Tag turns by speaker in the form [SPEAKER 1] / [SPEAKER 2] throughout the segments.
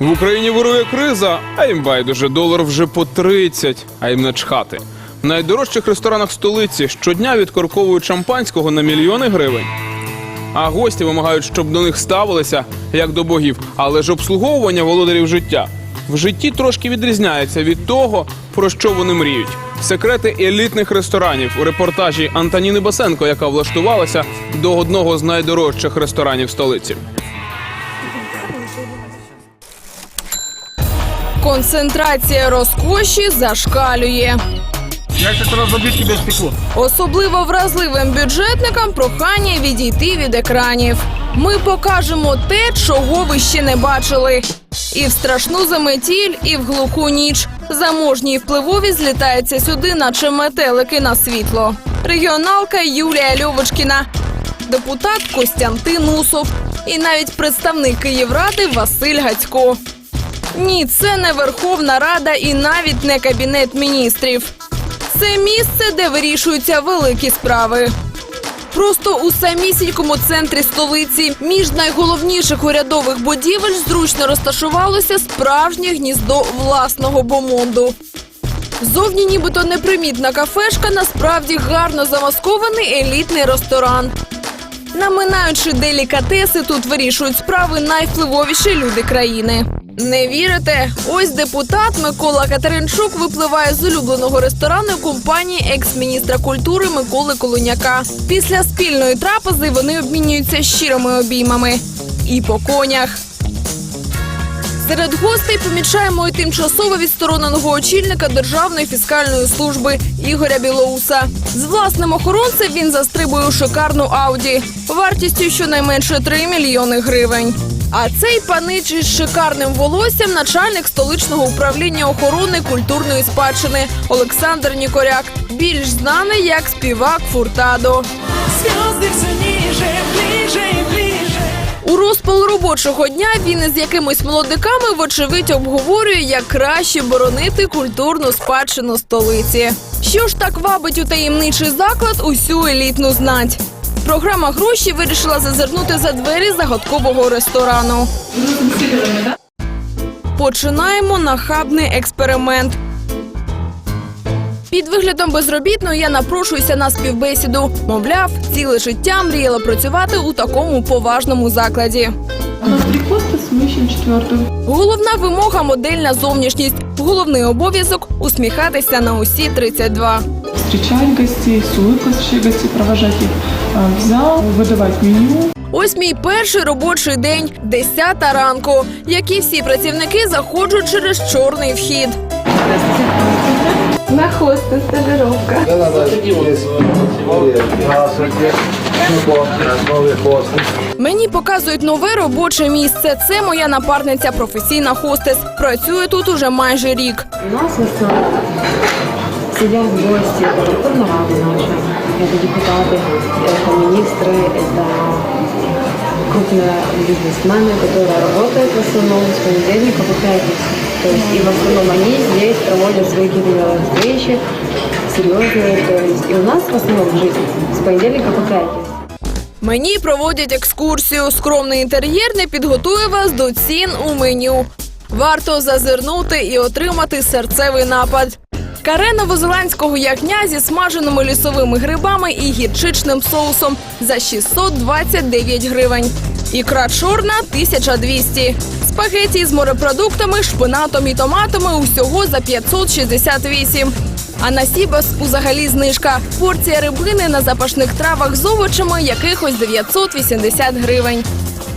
[SPEAKER 1] В Україні вирує криза, а їм байдуже долар вже по 30, а їм начхати. В найдорожчих ресторанах столиці щодня відкорковують шампанського на мільйони гривень. А гості вимагають, щоб до них ставилися як до богів, але ж обслуговування володарів життя в житті трошки відрізняється від того, про що вони мріють. Секрети елітних ресторанів у репортажі Антоніни Басенко, яка влаштувалася до одного з найдорожчих ресторанів столиці.
[SPEAKER 2] Концентрація розкоші зашкалює.
[SPEAKER 3] Я как раз тебе стекло.
[SPEAKER 2] Особливо вразливим бюджетникам прохання відійти від екранів. Ми покажемо те, чого ви ще не бачили. І в страшну заметіль, і в глуху ніч. Заможні й впливові злітаються сюди, наче метелики на світло. Регіоналка Юлія Льовочкіна, депутат Костянтин Усов і навіть представник Київради Василь Гацько. Ні, це не Верховна Рада і навіть не Кабінет міністрів. Це місце, де вирішуються великі справи. Просто у самісінькому центрі столиці між найголовніших урядових будівель зручно розташувалося справжнє гніздо власного бомонду. Зовні нібито непримітна кафешка, насправді гарно замаскований елітний ресторан. Наминаючи делікатеси, тут вирішують справи найвпливовіші люди країни. Не вірите? Ось депутат Микола Катеринчук випливає з улюбленого ресторану компанії екс-міністра культури Миколи Колоняка. Після спільної трапези вони обмінюються щирими обіймами. І по конях. Серед гостей помічаємо і тимчасово відстороненого очільника Державної фіскальної служби Ігоря Білоуса. З власним охоронцем він застрибує у шикарну ауді вартістю щонайменше 3 мільйони гривень. А цей панич із шикарним волоссям начальник столичного управління охорони культурної спадщини Олександр Нікоряк, більш знаний як співак Фуртадо. У розпал робочого дня він із якимись молодиками вочевидь обговорює, як краще боронити культурну спадщину столиці. Що ж так вабить у таємничий заклад усю елітну знать? Програма гроші вирішила зазирнути за двері загадкового ресторану. Починаємо нахабний експеримент. Під виглядом безробітної я напрошуюся на співбесіду. Мовляв, ціле життя мріяла працювати у такому поважному закладі. Головна вимога модельна зовнішність. Головний обов'язок усміхатися на усі 32
[SPEAKER 4] Встречать гостей, с улыбкой встречать гостей, провожать их а, в зал, выдавать меню.
[SPEAKER 2] Ось мій перший робочий день, 10 ранку. Як і всі працівники, заходжу через чорний вхід.
[SPEAKER 5] На хостес стажировка.
[SPEAKER 6] Здравствуйте. Новый хостес.
[SPEAKER 2] Мені показують нове робоче місце. Це моя напарниця, професійна хостес. Працює тут уже майже рік.
[SPEAKER 5] У нас в основном сидят гости, это Верховная Рада наша, это депутаты, это министры, это крупные бизнесмены, которые работают в основном с понедельника по пятницу. То есть и в основном они здесь проводят свои какие-то встречи серьезные. То есть и у нас в основном жизнь с понедельника по пятницу.
[SPEAKER 2] Мені проводять екскурсію. Скромний інтер'єр не підготує вас до цін у меню. Варто зазирнути і отримати серцевий напад. Каре новозеландського ягня зі смаженими лісовими грибами і гірчичним соусом за 629 гривень. Ікра чорна 1200. Спагеті з морепродуктами, шпинатом і томатами усього за 568. А на Сібас узагалі знижка. Порція рибини на запашних травах з овочами якихось 980 гривень.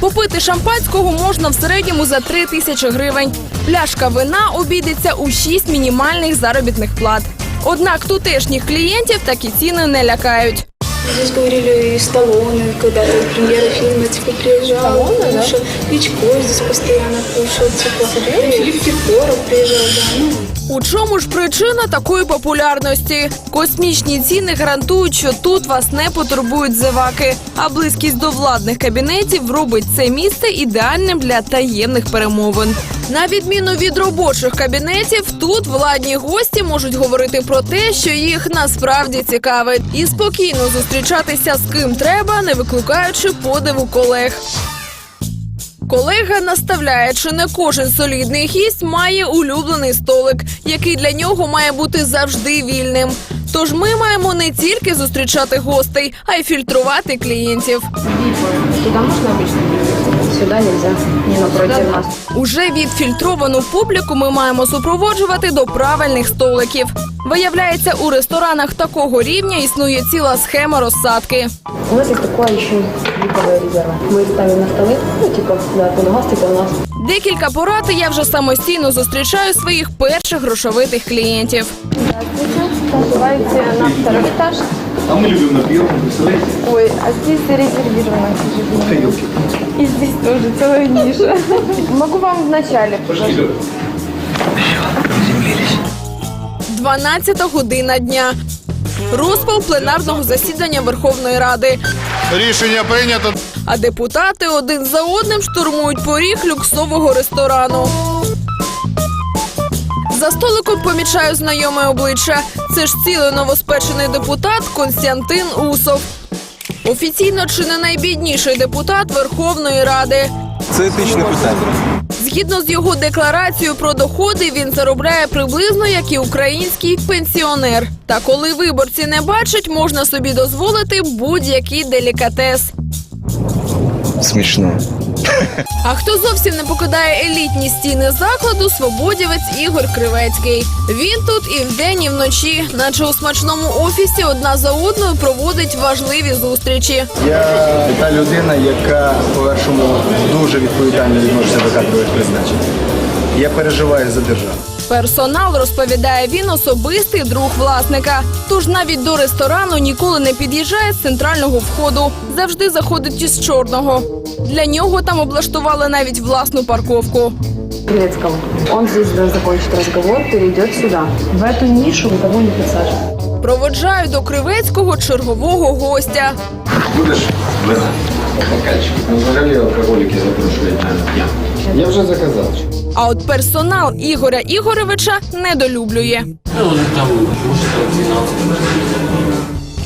[SPEAKER 2] Попити шампанського можна в середньому за 3 тисячі гривень. Пляшка вина обійдеться у 6 мінімальних заробітних плат. Однак тутешніх клієнтів такі ціни не лякають.
[SPEAKER 7] Здесь говорили и Сталлоне, когда-то премьера фильма, типа, приезжал. Сталлоне, да? Бичко здесь постоянно кушал, типа. Филипп Киркоров приезжал, да. Ну,
[SPEAKER 2] У чому ж причина такої популярності? Космічні ціни гарантують, що тут вас не потурбують зеваки, а близькість до владних кабінетів робить це місце ідеальним для таємних перемовин. На відміну від робочих кабінетів, тут владні гості можуть говорити про те, що їх насправді цікавить, і спокійно зустрічатися з ким треба, не викликаючи подиву колег. Колега наставляє, чи не кожен солідний гість має улюблений столик, який для нього має бути завжди вільним. Тож ми маємо не тільки зустрічати гостей, а й фільтрувати клієнтів.
[SPEAKER 5] Туда можно обычно? Сюда нельзя, не напротив нас.
[SPEAKER 2] Уже відфільтровану публіку ми маємо супроводжувати до правильних столиків. Виявляється, у ресторанах такого рівня існує ціла схема розсадки.
[SPEAKER 5] У нас есть такое еще липовые резервы. Мы их ставим на столы, ну, типа, да, кто на гости, кто у нас.
[SPEAKER 2] Декілька порад і я вже самостійно зустрічаю своїх перших грошовитих клієнтів.
[SPEAKER 7] Называйте на второй этаж.
[SPEAKER 6] А мы любим на первом, представляете?
[SPEAKER 7] Ой, а здесь зарезервировано, к сожалению. И здесь тоже целая ниша. Могу вам в начале.
[SPEAKER 6] Пошли.
[SPEAKER 2] 12 година дня. Розпал пленарного засідання Верховної Ради.
[SPEAKER 3] Рішення прийнято.
[SPEAKER 2] А депутати один за одним штурмують поріг люксового ресторану. За столиком помічаю знайоме обличчя. Це ж цілий новоспечений депутат Константин Усов. Офіційно чи не найбідніший депутат Верховної Ради.
[SPEAKER 8] Це етичне питання.
[SPEAKER 2] Згідно з його декларацією про доходи, він заробляє приблизно як і український пенсіонер. Та коли виборці не бачать, можна собі дозволити будь-який делікатес.
[SPEAKER 8] Смішно.
[SPEAKER 2] А хто зовсім не покидає елітні стіни закладу, свободівець Ігор Кривецький. Він тут і вдень, і вночі, наче у смачному офісі, одна за одною проводить важливі зустрічі.
[SPEAKER 8] Я та людина, яка по-першому дуже відповідально відноситься до кадрових призначень. Я переживаю за державу.
[SPEAKER 2] Персонал розповідає він особистий друг власника. Тож навіть до ресторану ніколи не під'їжджає з центрального входу, завжди заходить із чорного. Для нього там облаштували навіть власну парковку.
[SPEAKER 5] Крылецкого. Он здесь должен закончить разговор, перейдет сюда. В эту нишу никого не подсаживать.
[SPEAKER 2] Проводжаю до Кривецького чергового гостя.
[SPEAKER 6] Будеш вина? Ну, взагалі алкоголіки запрошують на дня. Я вже заказав.
[SPEAKER 2] А от персонал Ігоря Ігоровича недолюблює.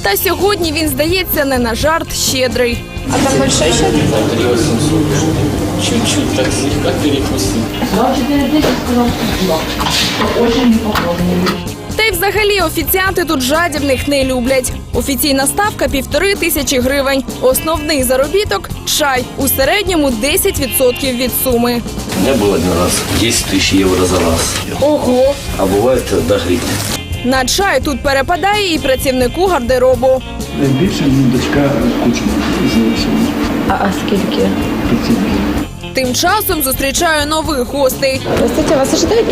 [SPEAKER 2] Та сьогодні він здається не на жарт щедрий.
[SPEAKER 7] А там большой счет?
[SPEAKER 9] Чуть-чуть так слегка перекусить.
[SPEAKER 2] Та й взагалі офіціанти тут жадібних не люблять. Офіційна ставка півтори тисячі гривень. Основний заробіток чай у середньому 10% від суми.
[SPEAKER 9] У меня был один раз 10 тысяч евро за раз.
[SPEAKER 2] Ого!
[SPEAKER 9] А бывает до гривны.
[SPEAKER 2] На чай тут перепадає і працівнику гардеробу.
[SPEAKER 6] Найбільше мені дочка Кучина з'явилася.
[SPEAKER 5] А, а скільки?
[SPEAKER 2] Тим часом зустрічаю нових гостей.
[SPEAKER 5] Здравствуйте, вас ожидают?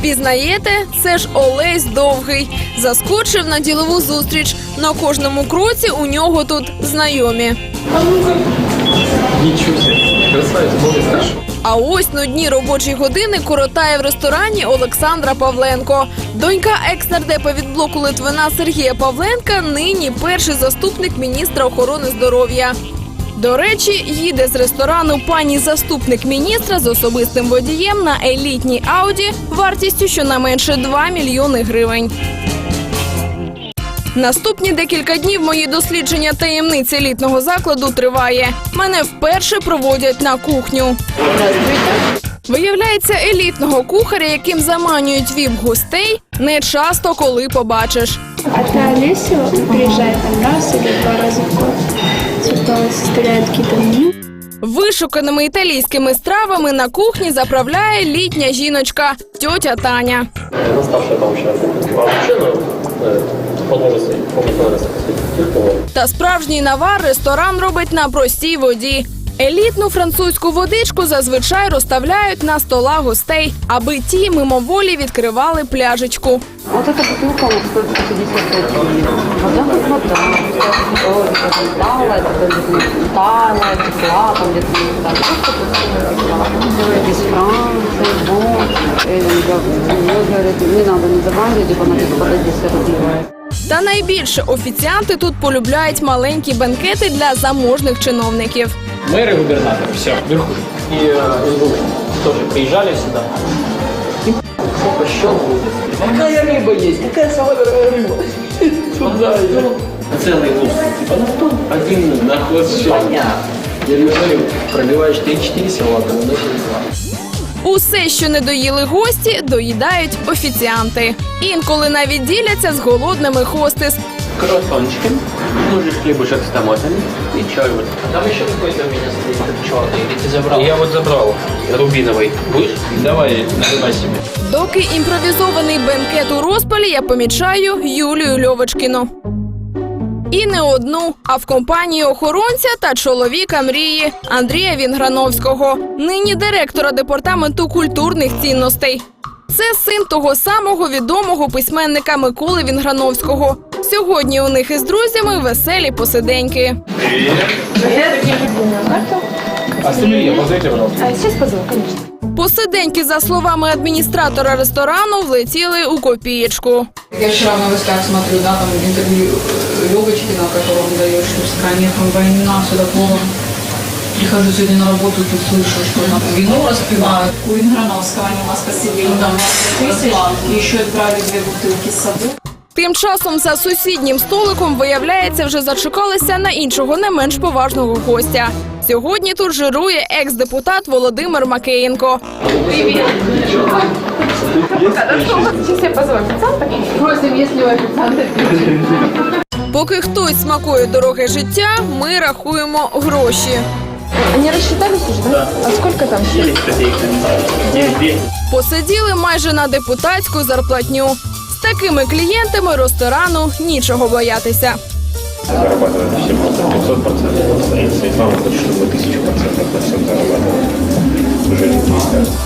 [SPEAKER 2] Пізнаєте, це ж Олесь Довгий. Заскочив на ділову зустріч. На кожному кроці у нього тут знайомі. А ось нудні робочі години коротає в ресторані Олександра Павленко. Донька екс-нардепа від блоку Литвина Сергія Павленка нині перший заступник міністра охорони здоров'я. До речі, їде з ресторану пані заступник міністра з особистим водієм на елітній ауді вартістю щонайменше 2 мільйони гривень. Наступні декілька днів мої дослідження таємниць елітного закладу триває. Мене вперше проводять на кухню. Виявляється, елітного кухаря, яким заманюють віп гостей, не часто коли побачиш.
[SPEAKER 7] А Одна Олеся приезжает там раз или два год. Типа составляет какие-то меню.
[SPEAKER 2] Вишуканими італійськими стравами на кухні заправляє літня жіночка тьотя Таня. Та справжній навар ресторан робить на простій воді. Елітну французьку водичку зазвичай розставляють на стола гостей, аби ті мимоволі відкривали пляжечку.
[SPEAKER 5] Вот эта бутылка вот стоит 150 рублей. Вода как вода. Тала, это тала, текла, там где-то не так. Просто текла. Из Франции, бон. Мне говорят, не надо, не заваривать, типа, на типа, по 10 рублей.
[SPEAKER 2] Та найбільше офіціанти тут полюбляють маленькі бенкети для заможних чиновників.
[SPEAKER 10] мэр и губернатор, все, вверху. И э, СБУ тоже приезжали сюда. И пощелкал. Какая рыба есть? Какая самая дорогая рыба? Туда Целый лук. Типа на том один на хвост Понятно. Я говорю, пробиваешь 3-4 салата, выносишь 2.
[SPEAKER 2] Усе, що не доїли гості, доїдають офіціанти. Інколи навіть діляться з голодними хостес.
[SPEAKER 10] Круассанчики, ну же хлебушек с томатами и чай вот. Там еще какой-то у меня стоит черный, или ты забрал? Я вот забрал, рубиновый. Будешь? Давай, наливай себе.
[SPEAKER 2] Доки імпровізований бенкет у розпалі, я помічаю Юлію Льовочкіну. І не одну, а в компанії охоронця та чоловіка мрії Андрія Вінграновського, нині директора департаменту культурних цінностей. Це син того самого відомого письменника Миколи Вінграновського. Сьогодні у них із друзями веселі посиденьки.
[SPEAKER 10] Остальные позовите, пожалуйста.
[SPEAKER 5] Сейчас позову, конечно.
[SPEAKER 2] Посиденьки, за словами адміністратора ресторану, влетіли у копієчку.
[SPEAKER 11] Я вчера в новостях смотрю, да, там интервью э, Левочкина, которое он дает, что в стране там война, все такое. Прихожу сегодня на работу, тут слышу, что там вино распивают.
[SPEAKER 7] У Инграновского они у нас посидели там тысяч, и еще отправили две бутылки с собой.
[SPEAKER 2] Тим часом за сусіднім столиком, виявляється, вже зачекалися на іншого не менш поважного гостя. Сьогодні тут жирує екс-депутат Володимир Макеєнко. Поки хтось смакує дороге життя, ми рахуємо гроші.
[SPEAKER 5] Они рассчитались уже, да? А сколько там?
[SPEAKER 2] Посиділи майже на депутатську зарплатню. З такими клієнтами ресторану нічого боятися.
[SPEAKER 9] Зарабатывает все 500%. Если Светлана хочет, чтобы 1000% на всем зарабатывала. Уже не 300.